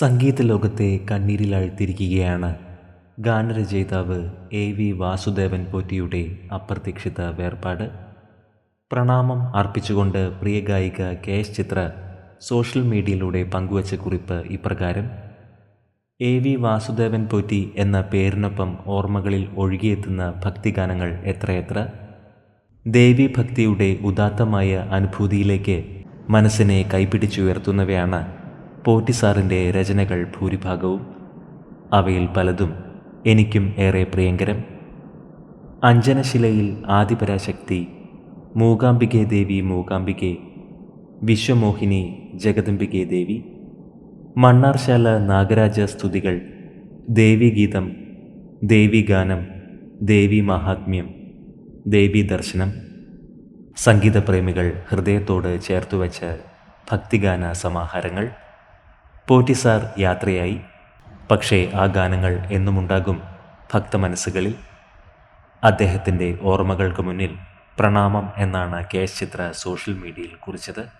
സംഗീത ലോകത്തെ കണ്ണീരിലാഴ്ത്തിയിരിക്കുകയാണ്. ഗാനരചയിതാവ് A V Vasudevan പോറ്റിയുടെ അപ്രതീക്ഷിത വേർപാട്. പ്രണാമം അർപ്പിച്ചുകൊണ്ട് പ്രിയ ഗായിക കെ എസ് ചിത്ര സോഷ്യൽ മീഡിയയിലൂടെ പങ്കുവച്ച കുറിപ്പ് ഇപ്രകാരം. എ വി വാസുദേവൻ പോറ്റി എന്ന പേരിനൊപ്പം ഓർമ്മകളിൽ ഒഴുകിയെത്തുന്ന ഭക്തിഗാനങ്ങൾ എത്രയെത്ര? ദേവി ഭക്തിയുടെ ഉദാത്തമായ അനുഭൂതിയിലേക്ക് മനസ്സിനെ കൈപിടിച്ചുയർത്തുന്നവയാണ് പോറ്റി സാറിന്റെ രചനകൾ ഭൂരിഭാഗവും അവയിൽ പലതും എനിക്കും ഏറെ പ്രിയങ്കരം. അഞ്ജനശിലയിൽ ആദിപരാശക്തി മൂകാംബികെ ദേവി മൂകാംബികെ വിശ്വമോഹിനി ജഗദംബികെ ദേവി മണ്ണാർശാല നാഗരാജ സ്തുതികൾ ദേവീഗീതം ദേവീഗാനം ദേവി മഹാത്മ്യം ദേവി ദർശനം സംഗീതപ്രേമികൾ ഹൃദയത്തോട് ചേർത്തുവച്ച ഭക്തിഗാന സമാഹാരങ്ങൾ പോറ്റിസാർ യാത്രയായി. പക്ഷേ ആ ഗാനങ്ങൾ എന്നുമുണ്ടാകും ഭക്തമനസ്സുകളിൽ. അദ്ദേഹത്തിന്റെ ഓർമ്മകൾക്ക് മുന്നിൽ പ്രണാമം എന്നാണ് കെ എസ് ചിത്ര സോഷ്യൽ മീഡിയയിൽ കുറിച്ചത്.